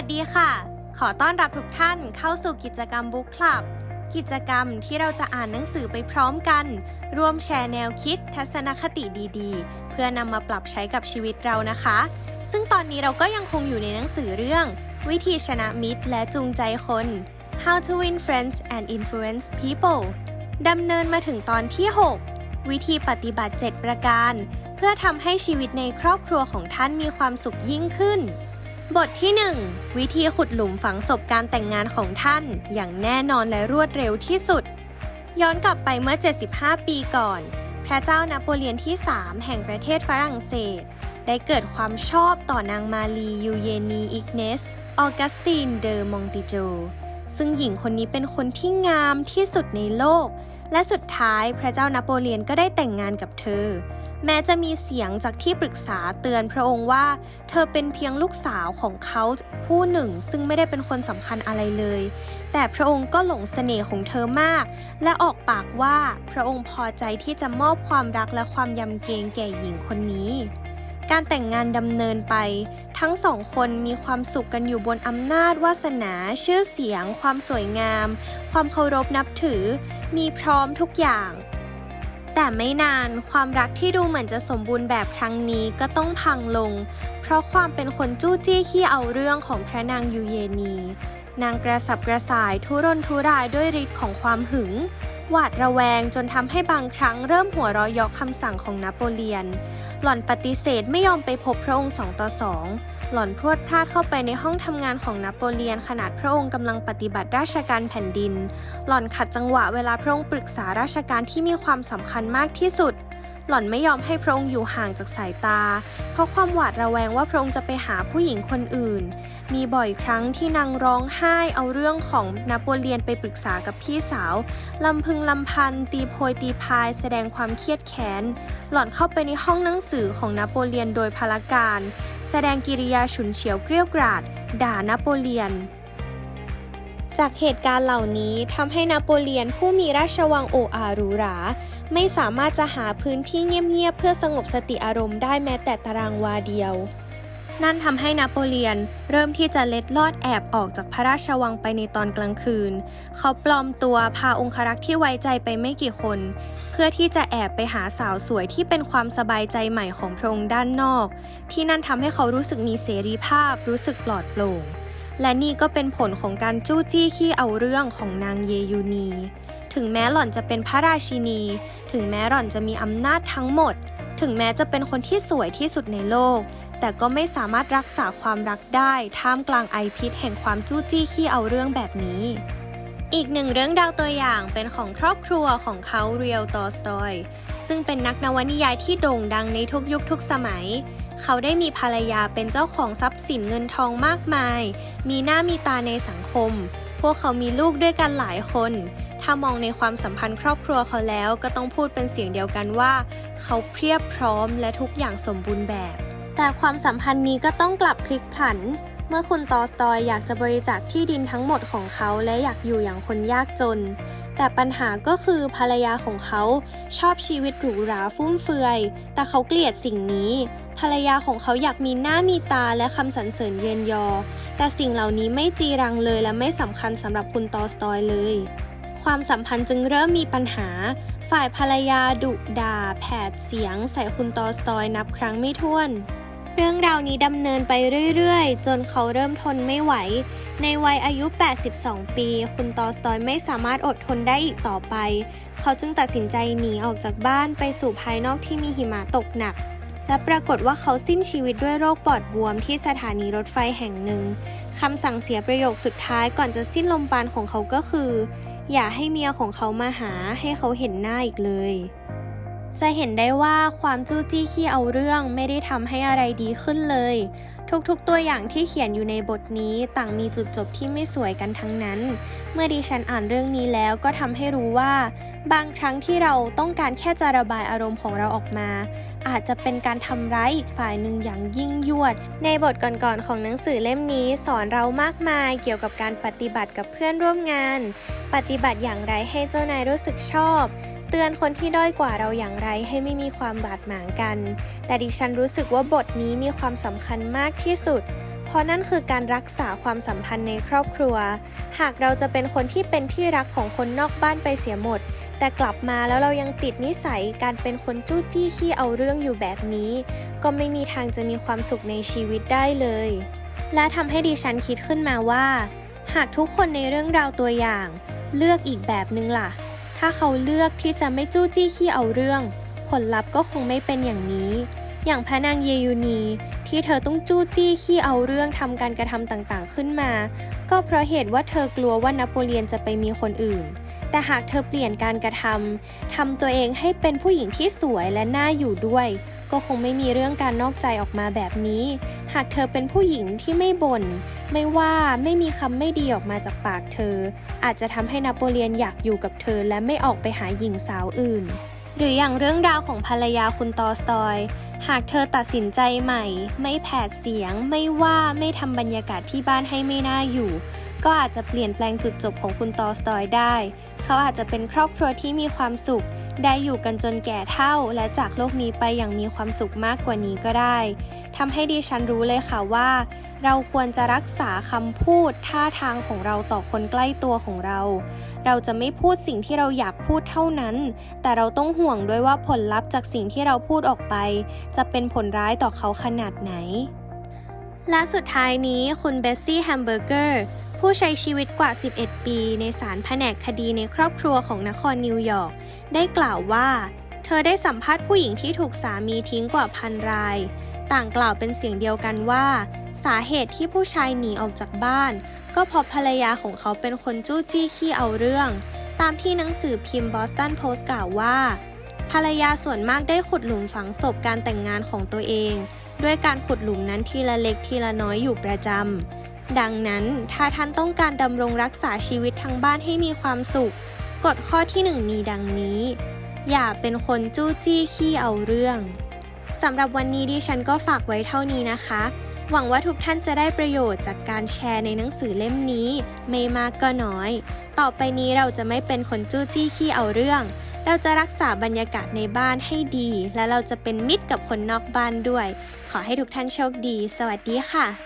วัสดีค่ะ ขอต้อนรับทุกท่านเข้าสู่กิจกรรมบุ๊กคลับ กิจกรรมที่เราจะอ่านหนังสือไปพร้อมกัน ร่วมแชร์แนวคิดทัศนคติดีๆ เพื่อนำมาปรับใช้กับชีวิตเรานะคะ ซึ่งตอนนี้เราก็ยังคงอยู่ในหนังสือเรื่อง วิธีชนะมิตรและจูงใจคน How to win friends and influence people ดำเนินมาถึงตอนที่ 6 วิธีปฏิบัติ 7 ประการ เพื่อทำให้ชีวิตในครอบครัวของท่านมีความสุขยิ่งขึ้น บทที่ 1 วิธีขุดหลุมฝังศพการแต่งงานของท่าน อย่างแน่นอนและรวดเร็วที่สุด ย้อนกลับไปเมื่อ 75 ปีก่อน พระเจ้านโปเลียนที่ 3 แห่งประเทศฝรั่งเศส ได้เกิดความชอบต่อนางมารียูเยนีอิกเนส ออกัสตินเดอมองติโจ ซึ่งหญิงคนนี้เป็นคนที่งามที่สุดในโลก และสุดท้ายพระเจ้านโปเลียนก็ได้แต่งงานกับเธอ แม้จะมีเสียงจากที่ปรึกษาเตือนพระองค์ว่า เธอเป็นเพียงลูกสาวของเขาผู้หนึ่ง ซึ่งไม่ได้เป็นคนสำคัญอะไรเลย แต่พระองค์ก็หลงเสน่ห์ของเธอมาก และออกปากว่าพระองค์พอใจที่จะมอบความรักและความยำเกรงแก่หญิงคนนี้ การแต่งงานดำเนินไป ทั้งสองคนมีความสุขกันอยู่บนอำนาจวาสนา ชื่อเสียง ความสวยงาม ความเคารพนับถือ มีพร้อมทุกอย่าง แต่ไม่นานความรักที่ดูเหมือนจะสมบูรณ์แบบครั้งนี้ก็ต้องพังลง เพราะความเป็นคนจู้จี้ขี้เอาเรื่องของพระนางยูเยนี นางกระสับกระส่ายทุรนทุรายด้วยฤทธิ์ของความหึง หวาดระแวงจนทำให้บางครั้งเริ่มหัวเราะยอกคำสั่งของนโปเลียน หล่อนปฏิเสธไม่ยอมไปพบพระองค์สองต่อสองหล่อนพรวดพลาดเข้าไปในห้องทำงานของนโปเลียนขนาดพระองค์กำลังปฏิบัติราชการแผ่นดิน หล่อนขัดจังหวะเวลาพระองค์ปรึกษาราชการที่มีความสำคัญมากที่สุด หล่อนไม่ยอมให้พระองค์อยู่ห่างจากสายตา เพราะความหวาดระแวงว่าพระองค์จะไปหาผู้หญิงคนอื่น มีบ่อยครั้งที่นางร้องไห้เอาเรื่องของนโปเลียนไปปรึกษากับพี่สาว ลำพึงลำพัน ตีโพยตีพายแสดงความเครียดแค้น หล่อนเข้าไปในห้องหนังสือของนโปเลียนโดยพละการ แสดงกิริยาฉุนเฉียวเกรี้ยวกราดด่านโปเลียนจากเหตุการณ์เหล่านี้ทำให้นโปเลียนผู้มีราชวังโออาหรูรา ไม่สามารถจะหาพื้นที่เงียบๆเพื่อสงบสติอารมณ์ได้แม้แต่ตารางวาเดียว นั่นทำให้นโปเลียนเริ่มที่จะเล็ดลอดแอบออกจากพระราชวังไปในตอนกลางคืน เขาปลอมตัวพาองครักษ์ที่ไว้ใจไปไม่กี่คน เพื่อที่จะแอบไปหาสาวสวยที่เป็นความสบายใจใหม่ของพระองค์ด้านนอก ที่นั่นทำให้เขารู้สึกมีเสรีภาพรู้สึกปลอดโปร่งและนี่ก็เป็นผลของการจู้จี้ขี้เอาเรื่องของนางเยยูนี ถึงแม้หล่อนจะเป็นพระราชินี ถึงแม้หล่อนจะมีอำนาจทั้งหมด ถึงแม้จะเป็นคนที่สวยที่สุดในโลก แต่ก็ไม่สามารถรักษาความรักได้ ท่ามกลางไอพิษแห่งความจู้จี้ขี้เอาเรื่องแบบนี้ อีกหนึ่งเรื่องดาวตัวอย่างเป็นของครอบครัวของเขาเรียลตอสตอย ซึ่งเป็นนักนวนิยายที่โด่งดังในทุกยุคทุกสมัยเขาได้มีภรรยาเป็นเจ้าของทรัพย์สินเงินทองมากมาย มีหน้ามีตาในสังคม พวกเขามีลูกด้วยกันหลายคน ถ้ามองในความสัมพันธ์ครอบครัวเขาแล้วก็ต้องพูดเป็นเสียงเดียวกันว่า เขาเพียบพร้อมและทุกอย่างสมบูรณ์แบบ แต่ความสัมพันธ์นี้ก็ต้องกลับพลิกผัน เมื่อคุณตอสตอยอยากจะบริจาคที่ดินทั้งหมดของเขาและอยากอยู่อย่างคนยากจน แต่ปัญหาก็คือภรรยาของเขาชอบชีวิตหรูหราฟุ่มเฟือย แต่เขาเกลียดสิ่งนี้ ภรรยาของเขาอยากมีหน้ามีตาและคำสรรเสริญเยินยอ แต่สิ่งเหล่านี้ไม่จีรังเลยและไม่สำคัญสำหรับคุณตอสตอยเลย ความสัมพันธ์จึงเริ่มมีปัญหา ฝ่ายภรรยาดุด่า แผดเสียง ใส่คุณตอสตอยนับครั้งไม่ถ้วน เรื่องราวนี้ดำเนินไปเรื่อยๆ จนเขาเริ่มทนไม่ไหว ในวัยอายุ 82 ปี คุณตอสตอยไม่สามารถอดทนได้อีกต่อไป เขาจึงตัดสินใจหนีออกจากบ้านไปสู่ภายนอกที่มีหิมะตกหนักและปรากฏว่าเขาสิ้นชีวิตด้วยโรคปอดบวมที่สถานีรถไฟแห่งหนึ่ง คำสั่งเสียประโยคสุดท้ายก่อนจะสิ้นลมปราณของเขาก็คือ อย่าให้เมียของเขามาหาให้เขาเห็นหน้าอีกเลย จะเห็นได้ว่าความจู้จี้ขี้เอาเรื่องไม่ได้ทำให้อะไรดีขึ้นเลย ทุกๆตัวอย่างที่เขียนอยู่ในบทนี้ต่างมีจุดจบที่ไม่สวยกันทั้งนั้น เมื่อดิฉันอ่านเรื่องนี้แล้วก็ทำให้รู้ว่า บางครั้งที่เราต้องการแค่จะระบายอารมณ์ของเราออกมา อาจจะเป็นการทำร้ายอีกฝ่ายหนึ่งอย่างยิ่งยวด ในบทก่อนๆของหนังสือเล่มนี้สอนเรามากมายเกี่ยวกับการปฏิบัติกับเพื่อนร่วมงาน ปฏิบัติอย่างไรให้เจ้านายรู้สึกชอบ เตือนคนที่ด้อยกว่าเราอย่างไรให้ไม่มีความบาดหมางกัน แต่ดิฉันรู้สึกว่าบทนี้มีความสำคัญมากที่สุด เพราะนั่นคือการรักษาความสัมพันธ์ในครอบครัว หากเราจะเป็นคนที่เป็นที่รักของคนนอกบ้านไปเสียหมด แต่กลับมาแล้วเรายังติดนิสัยการเป็นคนจู้จี้ขี้เอาเรื่องอยู่แบบนี้ ก็ไม่มีทางจะมีความสุขในชีวิตได้เลย และทำให้ดิฉันคิดขึ้นมาว่า หากทุกคนในเรื่องราวตัวอย่าง เลือกอีกแบบนึงล่ะ ถ้าเขาเลือกที่จะไม่จู้จี้ขี้เอาเรื่อง ผลลัพธ์ก็คงไม่เป็นอย่างนี้ อย่างพระนางเยยูนีที่เธอต้องจู้จี้ขี้เอาเรื่องทำการกระทำต่างๆขึ้นมา ก็เพราะเหตุว่าเธอกลัวว่านโปเลียนจะไปมีคนอื่น แต่หากเธอเปลี่ยนการกระทำทำตัวเองให้เป็นผู้หญิงที่สวยและน่าอยู่ด้วย ก็คงไม่มีเรื่องการนอกใจออกมาแบบนี้ หากเธอเป็นผู้หญิงที่ไม่บ่น ไม่ว่าไม่มีคำไม่ดีออกมาจากปากเธอ อาจจะทำให้นโปเลียนอยากอยู่กับเธอและไม่ออกไปหาหญิงสาวอื่น หรืออย่างเรื่องราวของภรรยาคุณตอสตอย หากเธอตัดสินใจใหม่ ไม่แผดเสียง ไม่ว่าไม่ทำบรรยากาศที่บ้านให้ไม่น่าอยู่ก็อาจจะเปลี่ยนแปลงจุดจบของคุณตอสตอยได้ เขาอาจจะเป็นครอบครัวที่มีความสุข ได้อยู่กันจนแก่เฒ่าและจากโลกนี้ไปอย่างมีความสุขมากกว่านี้ก็ได้ทำให้ดิฉันรู้เลยค่ะว่า เราควรจะรักษาคำพูดท่าทางของเราต่อคนใกล้ตัวของเรา เราจะไม่พูดสิ่งที่เราอยากพูดเท่านั้น แต่เราต้องห่วงด้วยว่าผลลัพธ์จากสิ่งที่เราพูดออกไป จะเป็นผลร้ายต่อเขาขนาดไหน และสุดท้ายนี้คุณเบสซี่แฮมเบอร์เกอร์ผู้ใช้ชีวิตกว่า 11 ปี ในศาลแผนกคดีในครอบครัวของนครนิวยอร์ก ได้กล่าวว่า เธอได้สัมภาษณ์ผู้หญิงที่ถูกสามีทิ้งกว่าพันราย ต่างกล่าวเป็นเสียงเดียวกันว่า สาเหตุที่ผู้ชายหนีออกจากบ้าน ก็เพราะภรรยาของเขาเป็นคนจู้จี้ขี้เอาเรื่อง ตามที่หนังสือพิมพ์บอสตันโพสต์กล่าวว่า ภรรยาส่วนมากได้ขุดหลุมฝังศพการแต่งงานของตัวเอง ด้วยการขุดหลุมนั้นทีละเล็กทีละน้อยอยู่ประจำดังนั้น ถ้าท่านต้องการดำรงรักษาชีวิตทั้งบ้านให้มีความสุข กฎข้อที่หนึ่งมีดังนี้ อย่าเป็นคนจู้จี้ขี้เอาเรื่องสำหรับวันนี้ดิฉันก็ฝากไว้เท่านี้นะคะ หวังว่าทุกท่านจะได้ประโยชน์จากการแชร์ในหนังสือเล่มนี้ ไม่มากก็น้อย ต่อไปนี้เราจะไม่เป็นคนจู้จี้ขี้เอาเรื่อง เราจะรักษาบรรยากาศในบ้านให้ดี และเราจะเป็นมิตรกับคนนอกบ้านด้วย ขอให้ทุกท่านโชคดี สวัสดีค่ะ